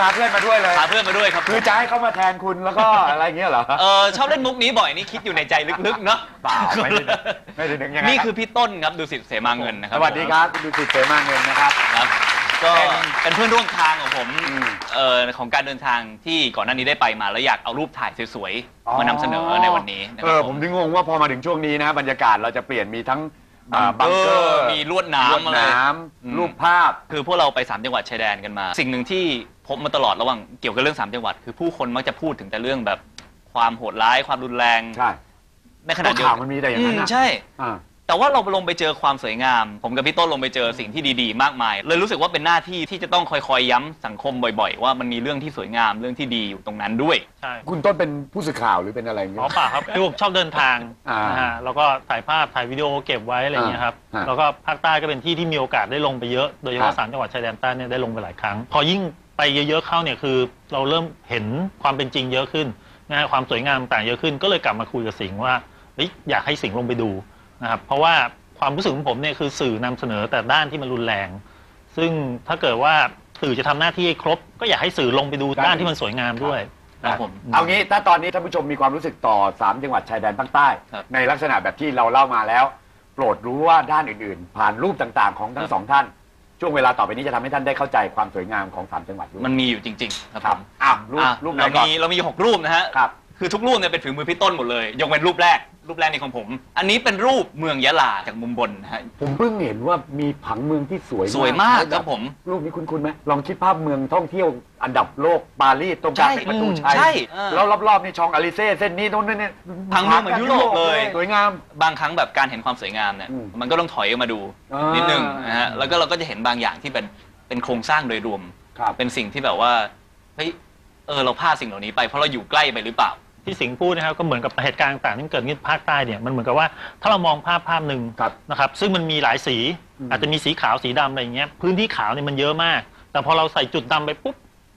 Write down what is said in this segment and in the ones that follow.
พาเพื่อนมาด้วยเลย พาเพื่อนมาด้วยครับคือจะให้เขามาแทนคุณแล้วก็อะไรเงี้ยเหรอ เออชอบเล่นมุกนี้บ่อยนี่คิดอยู่ในใจลึกๆเนาะเปล่าไม่ได้นึกไม่ได้นึกยังไงนี่รับคือพี่ต้นครับดูสิตเสมาเงินนะครัสวัสดีครับคุณดูสิตเสมาเงินนะครับครับ ก็เป็นเป็นเพื่อนร่วมทางของผมอืมเอ่อของการเดินทางที่ก่อนหน้านี้ได้ไปมาแล้วอยากเอารูปถ่ายสวยอ๋อๆมานำเสนอในวันนี้นะคเอรัอบผมถึงงงว่าพอมาถึงช่วงนี้นะบรรยากาศเราจะเปลี่ยนมีทั้ง อ่าบังเกอร์บังมีลวดน้ำลวดอะไร น้อืมำรูปภาพ คือพวกเราไปสามจังหวัดชายแดนกันมา สิ่งหนึ่งที่พบมาตลอดระหว่างเกี่ยวกับเรื่องสามจังหวัด คือผู้คนมักจะพูดถึงแต่เรื่องแบบความโหดร้ายความรุนแรง ใช่ในขณะเดียวข่าวมันมีแต่อย่างนั้นอืนะมใช่ อ่า แต่ว่าเราลงไปเจอความสวยงาม ผมกับพี่ต้นลงไปเจอสิ่งที่ดีๆ มากมาย เลยรู้สึกว่าเป็นหน้าที่ที่จะต้องคอยๆย้ำสังคมบ่อยๆ ว่ามันมีเรื่องที่สวยงามเรื่องที่ดีอยู่ตรงนั้นด้วย ใช่คุณต้นเป็นผู้สื่อข่าวหรือเป็นอะไรอย่างเงี้อ๋อย เปล่าครับคือผมชอบเดินทางอ่านนะฮะแล้วก็ถ่ายภาพถ่ายวิดีโอเก็บไว้อะไรอย่างเงี้ยครับอ่าแล้วก็ภาคใต้ก็เป็นที่ที่มีโอกาสได้ลงไปเยอะโดยเฉครัพาะบ สามจังหวัดชายแดนใต้เนี่ยได้ลงไปหลายครั้ง พอยิ่งไปเยอะๆเข้าเนี่ยคือเราเริ่มเห็นความเป็นจริงเยอะขึ้นนะฮะความสวยงามต่างเยอะขึ้นก็เลยกลับมาคุยกับสิงห์ว่าเฮ้ยอยากให้สิงห์ลงไปดู นะครับเพราะว่าความรู้สึกของผมเนี่ยคือสื่อนำเสนอแต่ด้านที่มันรุนแรง ซึ่งถ้าเกิดว่าสื่อจะทำหน้าที่ให้ครบ ก็อยากให้สื่อลงไปดูด้านที่มันสวยงามด้วยครับผมเอางี้ถ้าตอนนี้ท่านผู้ชมมีความรู้สึกต่อ 3 จังหวัดชายแดนภาคใต้ครับในลักษณะแบบที่เราเล่ามาแล้ว โปรดรู้ว่าด้านอื่นๆ ผ่านรูปต่างๆ ของทั้งสองท่าน ช่วงเวลาต่อไปนี้จะทำให้ท่านได้เข้าใจความสวยงามของ3จังหวัดด้วยมันมีอยู่จริงๆครับคผรับมอ้าวรูปอะรูปไหนเราก่อนมีเรามีหกรูปนะฮะครับคือทุกรูปเนี่ยเป็นฝีมือพี่ต้นหมดเลยยกเว้นรูปแรก รูปแรกนี่ของผม อันนี้เป็นรูปเมืองยะลาจากมุมบนนะฮะ ผมเพิ่งเห็นว่ามีผังเมืองที่สวยสวยมากครับผม รูปนี้คุณคุณไหมลองคิดภาพเมืองท่องเที่ยวอันดับโลกปารีสตรงกลางใช่เป็นประตูชัยใช่เออแล้วรอบๆนี่ชองอาลิเซ่เส้นนี้โน้นนี่นี่ผังเมืองเหมือนยุโรปเลย สวยงาม บางครั้งแบบการเห็นความสวยงามเนี่ย อืมมันก็ต้องถอยออกมาดูอ่านิ นิดนึงนะฮะ แล้วก็เราก็จะเห็นบางอย่างที่เป็นเป็นโครงสร้างโดยรวม ครับ เป็นสิ่งที่แบบว่า เฮ้ย เออ เราพลาดสิ่งเหล่านี้ไปเพราะเราอยู่ใกล้ไปหรือเปล่า ที่สิงห์พูดนะครับก็เหมือนกับเหตุการณ์ต่างๆที่เกิดขึ้นภาคใต้เนี่ยมันเหมือนกับว่าถ้าเรามองภาพภาพหนึ่งครับนะครับซึ่งมันมีหลายสีอืมอาจจะมีสีขาวสีดำอะไรอย่างเงี้ยพื้นที่ขาวเนี่ยมันเยอะมาก แต่พอเราใส่จุดดำไปปุ๊บ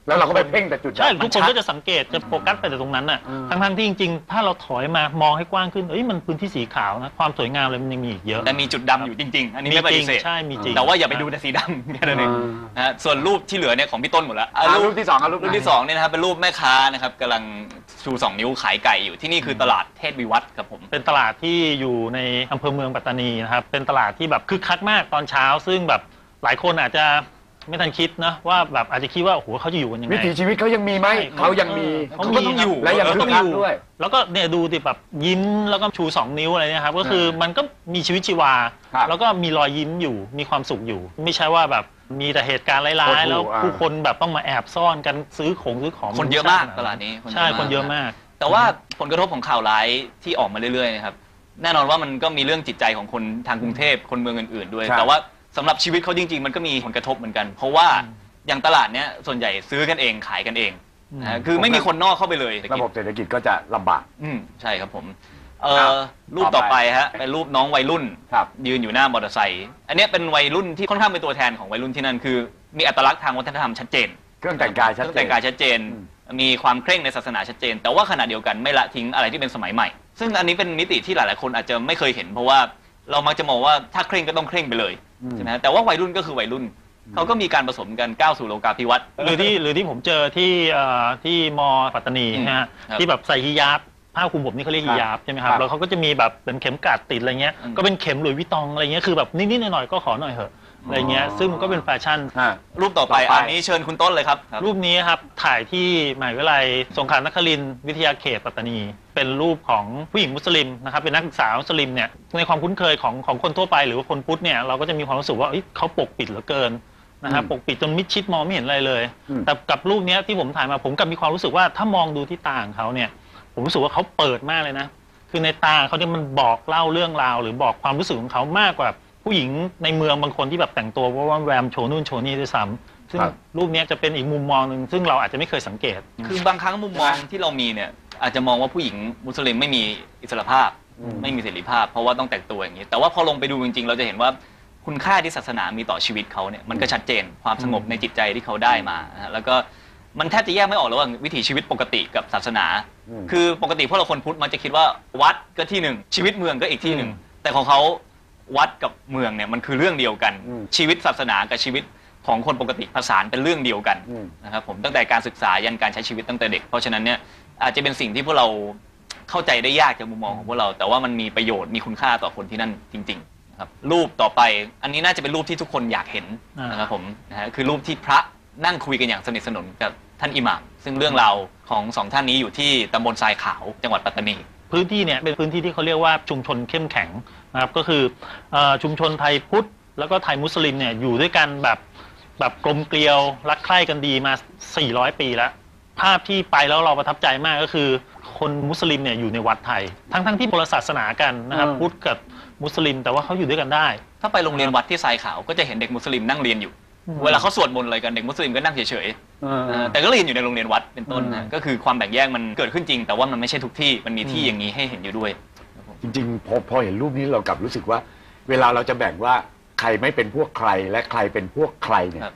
แล้วเราก็ไปเพ่งแต่จุด ใช่นั้นทุกคนก็จะสังเกตจะโฟกัสไปแต่ตรงนั้นน่ะอืมทั้งๆที่จริงๆ ถ้าเราถอยมามองให้กว้างขึ้นเอ้ยมันพื้นที่สีขาวนะความสวยงามอะไรมันยังมีอีกเยอะแต่มีจุดดำอยู่จริง ๆ อันนี้มีไม่ปจริฏิงเสธ ใช่มีจริงแต่ว่าอย่าไปดูแต่สีดำแค่นั้นเองนะฮะส่วนรูปที่เหลือเนี่ยของพี่ต้นหมดแล้วอะอ่ารูปที่สองครับรูปรูปที่สองเนี่ยนะครับเป็นรูปแม่ค้านะครับกำลังชูสองนิ้วขายไก่อยู่ที่นี่คือตลาดเทศวิวัฒน์ครับผม เป็นตลาดที่อยู่ในอำเภอเมืองปัตตานีนะครับเป็นตลาดที่แบบคึกคักมากตอนเช้า ซึ่งแบบหลายคนอาจจะ ไม่ทันคิดนะว่าแบบอาจจะคิดว่าโอ้โหเขาจะอยู่กันยังไงวิถีชีวิตเขายังมีไหมใช่ เขายังมีเขาก็ต้องอยู่และยังเขาคึต้กองคัอกยู่ ด้วย แล้วก็เนี่ยดูดิแบบยิ้มแล้วก็ชูสองนิ้วอะไรเนี่ยครับก็คือมันก็มีชีวิตชีวา ครับแล้วก็มีรอยยิ้มอยู่มีความสุขอยู่ ไม่ใช่ว่าแบบมีแต่เหตุการณ์ร้ายโคตรๆแล้วอ่า ผู้คนแบบต้องมาแอบซ่อนกันซื้อของซื้อของคนเยอะมากไใช่ตลาดนี้ใช่คนเยอะมาก แต่ว่าผลกระทบของข่าวร้ายที่ออกมาเรื่อยๆนะครับ แน่นอนว่ามันก็มีเรื่องจิตใจของคนทางกรุงเทพคนเมืองอื่นๆด้วยครับแต่ว่า สำหรับชีวิตเขาจริง ๆ มันก็มีผลกระทบเหมือนกัน เพราะว่าอย่างตลาดเนี้ยส่วนใหญ่ซื้อกันเองขายกันเองนะฮะคือไม่มีคนนอกเข้าไปเลยระบบเศรษฐกิจก็จะลำบาก อืมใช่ครับผมเอครัอบรูปต่อไปฮะเป็นรูปน้องวัยรุ่น ครับ ยืนอยู่หน้ามอเตอร์ไซค์อันเนี้ยเป็นวัยรุ่นที่ค่อนข้างเป็นตัวแทนของวัยรุ่นที่นั่นคือ มีอัตลักษณ์ทางวัฒนธรรมชัดเจน เครื่องแต่งกายชัดเครื่องเจแต่นงกายชัดเจน อืม มีความเคร่งในศาสนาชัดเจน แต่ว่าขณะเดียวกันไม่ละทิ้งอะไรที่เป็นสมัยใหม่ ซึ่งอันนี้เป็นมิติที่หลาย ๆ คนอาจจะไม่เคยเห็น เพราะว่าเรามักจะมองว่าถ้าเคร่งก็ต้องเคร่งไปเลยอืม ใช่ไหมฮะแต่ว่าวัยรุ่นก็คือวัยรุ่น เขาก็มีการผสมกันก้าวสู่โลกาภิวัตน์ หรือที่หรือที่ผมเจอที่เอ่อที่มอปัตตานีอืมนะฮะครับที่แบบใส่ฮิญาบผ้าคลุมผมนี่เขาเรียกฮิญาบใช่ไหมครับครับแล้วเขาก็จะมีแบบเป็นเข็มกลัดติดอะไรเงี้ยอืม ก็เป็นเข็มหลุยส์วิตตองอะไรเงี้ยคือแบบนิดๆหน่อยๆก็ขอหน่อยเถอะ อะไรเงี้ยซึ่งมันก็เป็นแฟชั่น อ่า รูปต่อไปต่อไป อันนี้เชิญคุณต้นเลยครับ รูปนี้ครับถ่ายที่มหาวิทยาลัยสงขลานครินทร์วิทยาเขตปัตตานี เป็นรูปของผู้หญิงมุสลิมนะครับเป็นนักศึกษามุสลิมเนี่ยในความคุ้นเคยของของคนทั่วไปหรือว่าคนพุทธเนี่ยเราก็จะมีความรู้สึกว่าเอ้ยเขาปกปิดเหลือเกินนะครับอืมปกปิดจนมิดชิดมองไม่เห็นอะไรเลย อืม แต่กับรูปเนี้ยที่ผมถ่ายมาผมกลับมีความรู้สึกว่าถ้ามองดูที่ตาของเขาเนี่ยผมรู้สึกว่าเขาเปิดมากเลยนะ คือในตาเขาเนี่ยมันบอกเล่าเรื่องราว หรือบอกความรู้สึกของเขามากกว่า ผู้หญิงในเมืองบางคนที่แบบแต่งตัวว่าว่าแวมโชว์นู่นโชว์นี่ด้วยซ้ำซึ่งครับ รูปเนี้ยจะเป็นอีกมุมมองหนึ่งซึ่งเราอาจจะไม่เคยสังเกต คือบางครั้งมุมมองที่เรามีเนี่ยอาจจะมองว่าผู้หญิงมุสลิมไม่มีอิสรภาพอืมไม่มีเสรีภาพ เพราะว่าต้องแต่งตัวอย่างนี้ แต่ว่าพอลงไปดูจริงๆ เราจะเห็นว่าคุณค่าที่ศาสนามีต่อชีวิตเขาเนี่ยมันก็ชัดเจนความสงบในจิตใจที่เขาได้มานะฮะแล้วก็มันแทบจะแยกไม่ออกระหว่างวิถีชีวิตปกติกับศาสนาอืมคือปกติพวกเราคนพุทธมันจะคิดว่าวัดก็ที่หนึ่งชีวิตเมืองก็อีกที่หนึ่งแต่ของเขา วัดกับเมืองเนี่ยมันคือเรื่องเดียวกัน อืมชีวิตศาสนากับชีวิตของคนปกติผสานเป็นเรื่องเดียวกันอืม นะครับผมตั้งแต่การศึกษายันการใช้ชีวิตตั้งแต่เด็ก เพราะฉะนั้นเนี่ยอาจจะเป็นสิ่งที่พวกเราเข้าใจได้ยากจากมุมมองของพวกเรา แต่ว่ามันมีประโยชน์มีคุณค่าต่อคนที่นั่นจริงๆนะครับรูปต่อไปอันนี้น่าจะเป็นรูปที่ทุกคนอยากเห็นอ่าน นะครับผมนะฮะคือรูปที่พระนั่งคุยกันอย่างสนิทสนมกับท่านอิหม่ามซึ่งเรื่องราวของสองท่านนี้อยู่ที่ตำบลทรายขาวจังหวัดปัตตานี พื้นที่เนี่ยเป็นพื้นที่ที่เขาเรียกว่าชุมชนเข้มแข็งนะครับก็คือเอ่อชุมชนไทยพุทธแล้วก็ไทยมุสลิมเนี่ยอยู่ด้วยกันแบบแบบกลมเกลียวรักใคร่กันดีมา 400 ปีแล้ว ภาพที่ไปแล้วเราประทับใจมากก็คือ คนมุสลิมเนี่ยอยู่ในวัดไทย ทั้งทั้งที่คนละศาสนากันนะครับอืม พุทธกับมุสลิม แต่ว่าเขาอยู่ด้วยกันได้ ถ้าไปโรงเรียนวัดที่ทรายขาวก็จะเห็นเด็กมุสลิมนั่งเรียนอยู่อืมเวลาเขาสวดมนต์อะไรกันเด็กมุสลิมก็นั่งเฉยๆเออเออ แต่ก็เรียนอยู่ในโรงเรียนวัดเป็นต้นอืนะมก็คือความแบ่งแยกมันเกิดขึ้นจริง แต่ว่ามันไม่ใช่ทุกที่มันมีที่อย่างนี้ให้เห็นอยู่ด้วย จริงๆพอพอเห็นรูปนี้เรากลับรู้สึกว่า เวลาเราจะแบ่งว่าใครไม่เป็นพวกใครและใครเป็นพวกใครเนี่ยครับ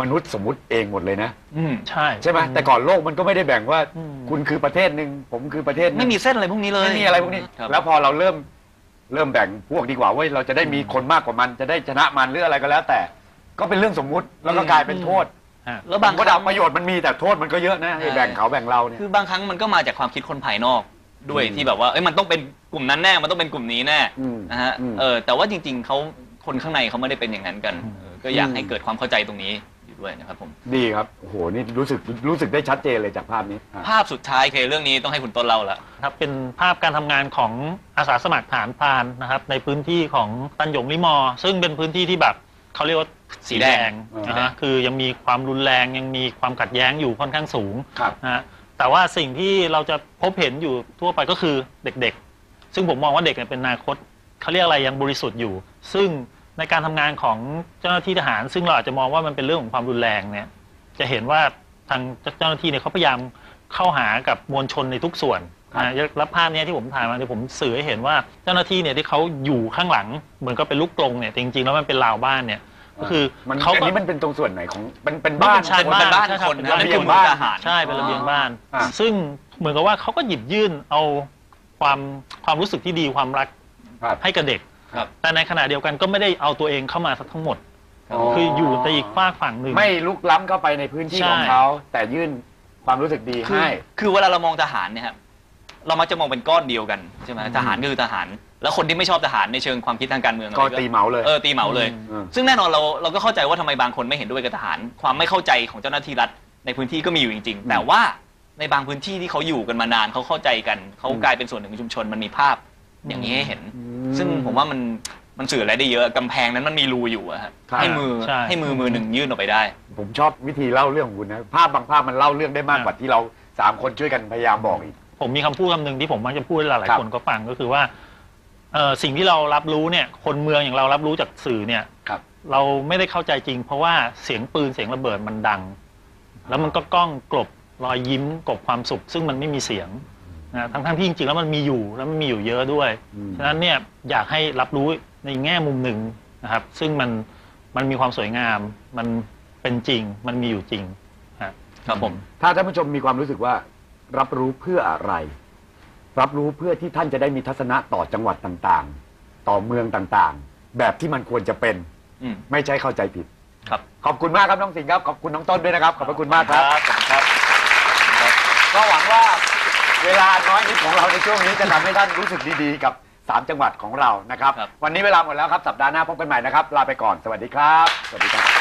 มนุษย์สมมุติเองหมดเลยนะอืมใช่ ใช่ไหมแต่ก่อนโลกมันก็ไม่ได้แบ่งว่า อืม คุณคือประเทศหนึ่งผมคือประเทศหนึ่ง ไม่มีเส้นอะไรพวกนี้เลย ไม่มีอะไรพวกนี้ครับแล้วพอเราเริ่มเริ่มแบ่งพวกดีกว่าเว้ยเราจะได้มีคนมากกว่ามันจะได้ชนะมันหรืออะไรก็แล้ว แต่ก็เป็นเรื่องสมมุติแล้วก็กลายเป็นโทษ ฮะแล้วบางก็ครั้ดางประโยชน์มันมีแต่โทษมันก็เยอะนะไอ้แบ่งเขาแบ่งเราเนี่ยคือบางครั้งมันก็มาจากความคิดคนภายนอกด้วยอืมที่แบบว่าเอ้ยมันต้องเป็นกลุ่มนั้นแน่ มันต้องเป็นกลุ่มนี้แน่อืมนะฮะอืม เออแต่ว่าจริง ๆเขาคนข้างในเขาไม่ได้เป็นอย่างนั้นกันอืมเออก็อยากอืมให้เกิดความเข้าใจตรงนี้อยู่ด้วยนะครับผม ดีครับโอ้โหนี่รู้สึกรู้สึกได้ชัดเจนเลยจากภาพนี้อะ ภาพสุดท้ายเคเรื่องนี้ต้องให้คุณต้นเล่าละ ครับเป็นภาพการทำงานของอาสาสมัครฐานพรานนะครับในพื้นที่ของตันหยงลิมอ ซึ่งเป็นพื้นที่ที่แบบ เขาเรียกว่าสีแดงสีแดงนะฮะคือยังมีความรุนแรงยังมีความขัดแย้งอยู่ค่อนข้างสูงครับ นะฮะแต่ว่าสิ่งที่เราจะพบเห็นอยู่ทั่วไปก็คือเด็กๆ ซึ่งผมมองว่าเด็กเนี่ยเป็นอนาคตเขาเรียกอะไรยังบริสุทธิ์อยู่ ซึ่งในการทำงานของเจ้าหน้าที่ทหาร ซึ่งเราอาจจะมองว่ามันเป็นเรื่องของความรุนแรงเนี่ยจะเห็นว่าทางเจ้าหน้าที่เนี่ยเขาพยายามเข้าหากับมวลชนในทุกส่วน ครับนะแล้วภาพเนี้ยที่ผมถ่ายมาเนี่ยผมสื่อให้เห็นว่าเจ้าหน้าที่เนี่ยที่เขาอยู่ข้างหลัง เหมือนก็เป็นลูกกรงเนี่ยแต่จริงๆแล้วมันเป็นราวบ้านเนี่ย ก็คือมันเขาอันก็นี้มันเป็นตรงส่วนไหนของเป็นเป็นบ้าบ้านน ชานคบ้านเป็นบ้านใช่รับคนเป็นะบ้านนั่นคือระเมืเบีอยงงทบ้านหารใช่เป็นระเบียงบ้าน อ่า ซึ่งเหมือนกับว่าเขาก็หยิบยื่นเอาความความรู้สึกที่ดีความรักครับ ให้กับเด็ก ครับ แต่ในขณะเดียวกันก็ไม่ได้เอาตัวเองเข้ามาทั้งหมด อ๋อ คืออยู่ในอีกฝากฝั่งหนึ่ง ไม่ลุกล้ำเข้าไปในพื้นที่ใช่ ของเขา แต่ยื่นความรู้สึกดีคือให้ คือเวลาเรามองทหารเนี่ยครับ เรามักจะมองเป็นก้อนเดียวกันใช่ไหมอืมทหารก็คือทหาร แล้วคนที่ไม่ชอบทหารในเชิงความคิดทางการเมืองอะไรก็ตีเหมาเลย เออตีเหมาเลยอืมซึ่งแน่นอนเราเราก็เข้าใจว่าทำไมบางคนไม่เห็นด้วยกับทหาร ความไม่เข้าใจของเจ้าหน้าที่รัฐในพื้นที่ก็มีอยู่จริง ๆ แต่ว่าในบางพื้นที่ที่เขาอยู่กันมานานเขาเข้าใจกันเขาอืมกลายเป็นส่วนหนึ่งของชุมชนมันมีภาพ อย่างนี้ให้เห็นอืมซึ่งผมว่ามันมันสื่ออะไรได้เยอะกำแพงนั้นมันมีรูอยู่อะฮะครับ ให้มือใช่ ให้มือมือหนึ่งยื่นออกไปได้ ผมชอบวิธีเล่าเรื่องของคุณนะ ภาพบางภาพมันเล่าเรื่องได้มากกว่าที่เราสามคนช่วยกันพยายามบอกอีก ผมมีคำพูดคำหนึ่งที่ผมมักจะพูดให้หครัลายบๆคนก็ฟังก็คือว่าเอ่อสิ่งที่เรารับรู้เนี่ยคนเมืองอย่างเรารับรู้จากสื่อเนี่ย ครับ เราไม่ได้เข้าใจจริง เพราะว่าเสียงปืนเสียงระเบิดมันดัง แล้วมันก็ก้องกลบรอยยิ้มกลบความสุข ซึ่งมันไม่มีเสียงนะทั้งๆที่จริงๆแล้วมันมีอยู่แล้วมันมีอยู่เยอะด้วย อืม ฉะนั้นเนี่ยอยากให้รับรู้ในแง่มุมหนึ่งนะครับ ซึ่งมันมันมีความสวยงาม มันเป็นจริง มันมีอยู่จริงฮะครับผม ถ้าท่านผู้ชมมีความรู้สึกว่า รับรู้เพื่ออะไร รับรู้เพื่อที่ท่านจะได้มีทัศนะต่อจังหวัดต่างๆ ต่อเมืองต่างๆ แบบที่มันควรจะเป็น อืม ไม่ใช่เข้าใจผิด ครับ ขอบคุณมากครับน้องสิงห์ครับ ขอบคุณน้องต้นด้วยนะครับ ขอบพระคุณมากครับ ขอบคุณครับ ก็หวังว่าเวลาน้อยนิดของเราในช่วงนี้จะทำให้ท่านรู้สึกดีๆ กับ 3 จังหวัดของเรานะครับ ครับ วันนี้เวลาหมดแล้วครับ สัปดาห์หน้าพบกันใหม่นะครับ ลาไปก่อน สวัสดีครับ สวัสดีครับ